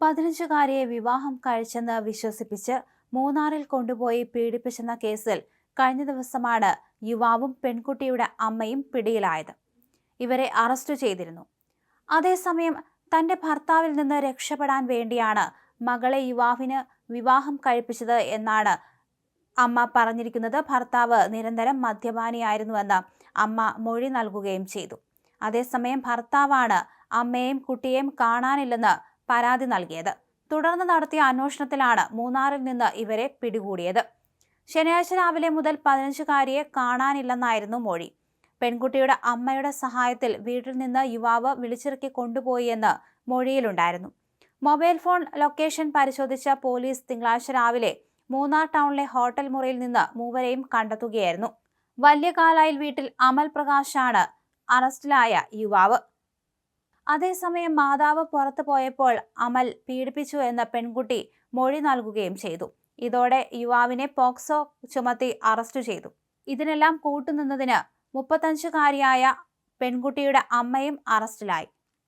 പതിനഞ്ചുകാരിയെ വിവാഹം കഴിച്ചെന്ന് വിശ്വസിപ്പിച്ച് മൂന്നാറിൽ കൊണ്ടുപോയി പീഡിപ്പിച്ചെന്ന കേസിൽ കഴിഞ്ഞ ദിവസമാണ് യുവാവും പെൺകുട്ടിയുടെ അമ്മയും പിടിയിലായത്. ഇവരെ അറസ്റ്റ് ചെയ്തിരുന്നു. അതേസമയം തന്റെ ഭർത്താവിൽ നിന്ന് രക്ഷപ്പെടാൻ വേണ്ടിയാണ് മകളെ യുവാവിന് വിവാഹം കഴിപ്പിച്ചത് എന്നാണ് അമ്മ പറഞ്ഞിരിക്കുന്നത്. ഭർത്താവ് നിരന്തരം മദ്യപാനിയായിരുന്നുവെന്ന് അമ്മ മൊഴി നൽകുകയും ചെയ്തു. അതേസമയം ഭർത്താവാണ് അമ്മയെയും കുട്ടിയെയും കാണാനില്ലെന്ന് പരാതി നൽകിയത്. തുടർന്ന് നടത്തിയ അന്വേഷണത്തിലാണ് മൂന്നാറിൽ നിന്ന് ഇവരെ പിടികൂടിയത്. ശനിയാഴ്ച രാവിലെ മുതൽ പതിനഞ്ചുകാരിയെ കാണാനില്ലെന്നായിരുന്നു മൊഴി. പെൺകുട്ടിയുടെ അമ്മയുടെ സഹായത്തിൽ വീട്ടിൽ നിന്ന് യുവാവ് വിളിച്ചിറക്കി കൊണ്ടുപോയി എന്ന് മൊഴിയിലുണ്ടായിരുന്നു. മൊബൈൽ ഫോൺ ലൊക്കേഷൻ പരിശോധിച്ച പോലീസ് തിങ്കളാഴ്ച രാവിലെ മൂന്നാർ ടൗണിലെ ഹോട്ടൽ മുറിയിൽ നിന്ന് മൂവരെയും കണ്ടെത്തുകയായിരുന്നു. വല്യകാലായിൽ വീട്ടിൽ അമൽ പ്രകാശാണ് അറസ്റ്റിലായ യുവാവ്. അതേസമയം മാതാവ് പുറത്തു പോയപ്പോൾ അമൽ പീഡിപ്പിച്ചു എന്ന പെൺകുട്ടി മൊഴി നൽകുകയും ചെയ്തു. ഇതോടെ യുവാവിനെ പോക്സോ ചുമത്തി അറസ്റ്റ് ചെയ്തു. ഇതിനെല്ലാം കൂട്ടുനിന്നതിന് മുപ്പത്തഞ്ചുകാരിയായ പെൺകുട്ടിയുടെ അമ്മയും അറസ്റ്റിലായി.